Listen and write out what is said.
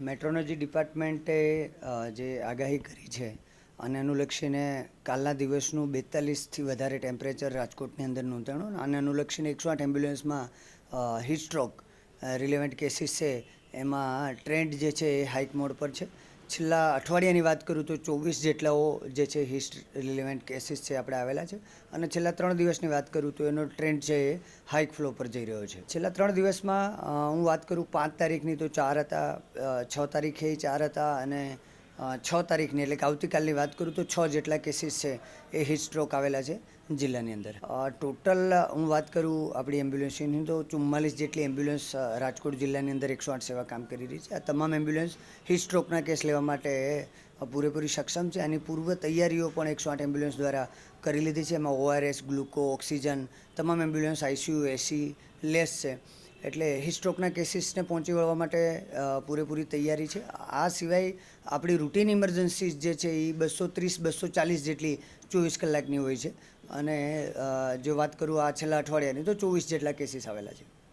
Metrology ડિપાર્ટમેન્ટે જે આગાહી કરી છે, અને અનુલક્ષીને કાલના દિવસનું બેતાલીસથી વધારે ટેમ્પરેચર રાજકોટની અંદર નોંધાણું, અને અનુલક્ષીને એકસો આઠ એમ્બ્યુલન્સમાં હીટ રિલેવન્ટ કેસીસ છે, એમાં ટ્રેન્ડ જે છે એ હાઇક મોડ પર છે. છેલ્લા અઠવાડિયાની વાત કરું તો ચોવીસ જેટલાઓ જે છે હિસ્ટ રિલેવન્ટ કેસીસ છે આપણે આવેલા છે. અને છેલ્લા ત્રણ દિવસની વાત કરું તો એનો ટ્રેન્ડ છે એ હાઇક ફ્લો પર જઈ રહ્યો છે. છેલ્લા ત્રણ દિવસમાં હું વાત કરું પાંચ તારીખની તો ચાર હતા છ તારીખે ચાર હતા અને છ તારીખની એટલે કે આવતીકાલની વાત કરું તો છ જેટલા કેસીસ છે એ હિટસ્ટ્રોક આવેલા છે જિલ્લાની અંદર. ટોટલ હું વાત કરું આપણી એમ્બ્યુલન્સની તો ચુમ્માલીસ જેટલી એમ્બ્યુલન્સ રાજકોટ જિલ્લાની અંદર એકસો આઠ સેવા કામ કરી રહી છે. આ તમામ એમ્બ્યુલન્સ હિટ કેસ લેવા માટે પૂરેપૂરી સક્ષમ છે. આની પૂર્વ તૈયારીઓ પણ એકસો આઠ એમ્બ્યુલન્સ દ્વારા કરી લીધી છે. એમાં ઓઆરએસ ગ્લુકો ઓક્સિજન તમામ એમ્બ્યુલન્સ આઈસીયુ એસી લેસ છે. એટલે હિસ્ટ્રોકના કેસીસને પહોંચી વળવા માટે પૂરેપૂરી તૈયારી છે. આ સિવાય આપણી રૂટીન ઇમરજન્સીસ જે છે એ બસો ત્રીસ, બસો ચાલીસ જેટલી ચોવીસ કલાકની હોય છે. અને જો વાત કરું આ છેલ્લા અઠવાડિયાની તો ચોવીસ જેટલા કેસીસ આવેલા છે.